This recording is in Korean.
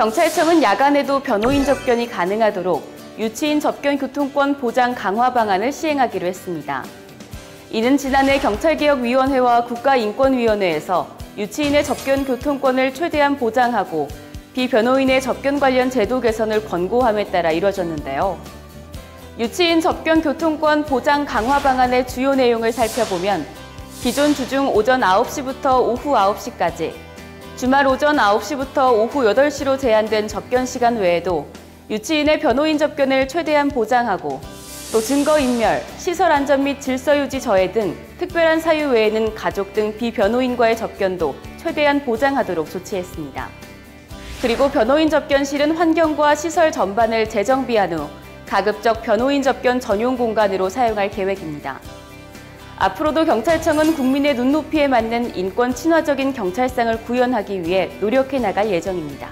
경찰청은 야간에도 변호인 접견이 가능하도록 유치인 접견 교통권 보장 강화 방안을 시행하기로 했습니다. 이는 지난해 경찰개혁위원회와 국가인권위원회에서 유치인의 접견 교통권을 최대한 보장하고 비변호인의 접견 관련 제도 개선을 권고함에 따라 이뤄졌는데요. 유치인 접견 교통권 보장 강화 방안의 주요 내용을 살펴보면 기존 주중 오전 9시부터 오후 9시까지, 주말 오전 9시부터 오후 8시로 제한된 접견 시간 외에도 유치인의 변호인 접견을 최대한 보장하고 또 증거인멸, 시설 안전 및 질서 유지 저해 등 특별한 사유 외에는 가족 등 비변호인과의 접견도 최대한 보장하도록 조치했습니다. 그리고 변호인 접견실은 환경과 시설 전반을 재정비한 후 가급적 변호인 접견 전용 공간으로 사용할 계획입니다. 앞으로도 경찰청은 국민의 눈높이에 맞는 인권 친화적인 경찰상을 구현하기 위해 노력해 나갈 예정입니다.